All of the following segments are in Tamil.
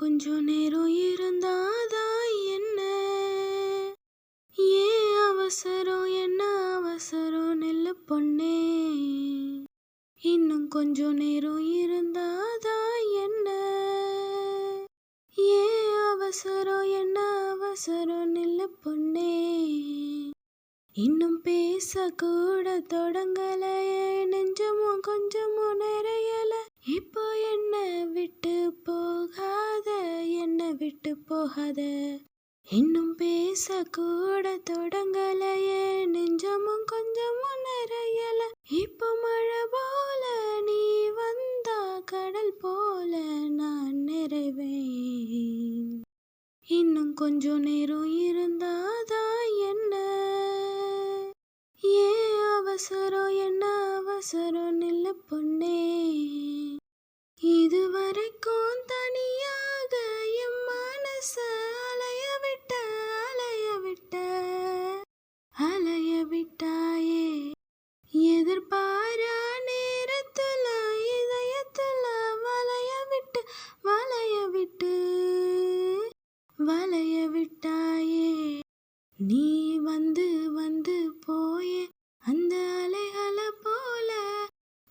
கொஞ்சம் நேரம் இருந்தாதா என்ன? ஏன் அவசரம் என்ன அவசரம்? நெல்லு பொண்ணே. இன்னும் கொஞ்சம் நேரம் இருந்தாதா என்ன? ஏன் அவசரம் என்ன அவசரம்? நெல்லு பொண்ணே. இன்னும் பேச கூட தொடங்கலையே. நெஞ்சமும் கொஞ்சமும் நிறையல. விட்டு போகாத இன்னும் பேச கூட தொடங்கலையே. நெஞ்சமும் கொஞ்சமும் நிறையல. இப்போ மழை போல நீ வந்தா கடல் போல நான் நிறைவேன். இன்னும் கொஞ்சம் நேரம் இருந்தாதான் என்ன? ஏன் அவசரம் என்ன அவசரம்?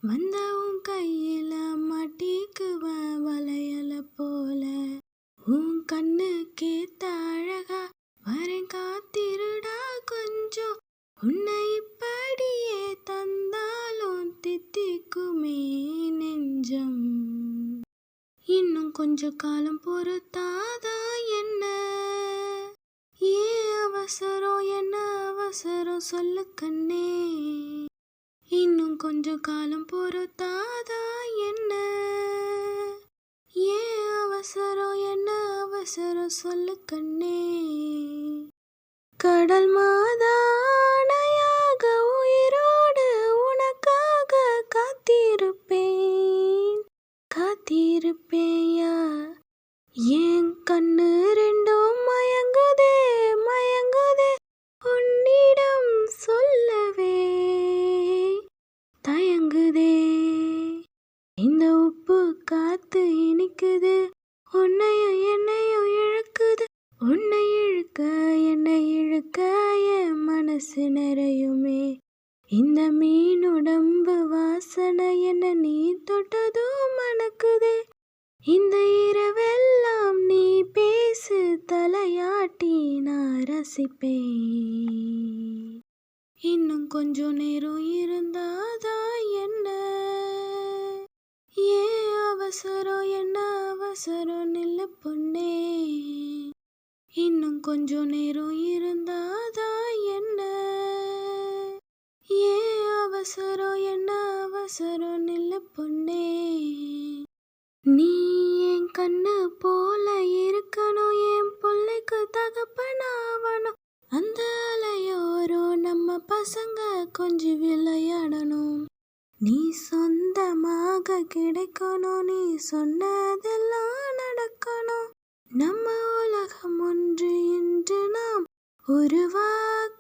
வந்தவும் உன் கையில மாட்டிக்குவ வளையல போல. உன் கண்ணுக்கே தழகா அழகா வரேன் காத்திருடா கொஞ்சம். உன்னை இப்படியே தந்தாலும் தித்திக்குமே நெஞ்சம். இன்னும் கொஞ்ச காலம் பொறுத்தாதா என்ன? ஏன் அவசரம் என்ன அவசரம்? சொல்லு கண்ணே. இன்னும் கொஞ்ச காலம் பொறுத்தாதா என்ன? ஏன் அவசரம் என்ன அவசரம்? சொல்லு கண்ணே. இழுக்குது. உன்னையும் என்னையும் இழுக்குது. உன்னை இழுக்க என்னை இழுக்க என் மனசு நிறையுமே. இந்த மீன் உடம்பு வாசனை என்ன நீ தொட்டதும் மணக்குதே. இந்த இரவெல்லாம் நீ பேசு தலையாட்டி நான் ரசிப்பேன். இன்னும் கொஞ்சம் நேரம் இருந்தாதான் அவசரம் நில்லு பொண்ணே. இன்னும் கொஞ்சம் நேரம் இருந்தாதா என்ன? ஏன் அவசரம் என்ன அவசரம் நில்லு பொண்ணே? நீ என் கண்ணு போல இருக்கணும் என் பிள்ளைக்கு தகப்பனாவணும் அந்த அலையோரோ நம்ம பசங்க கொஞ்சம் விளையாடணும் நீ சொந்தமாக கிடைக்கணும் நீ சொன்னதெல்லாம் நடக்கணும். நம்ம உலகம் ஒன்று என்று நாம் உருவாக்க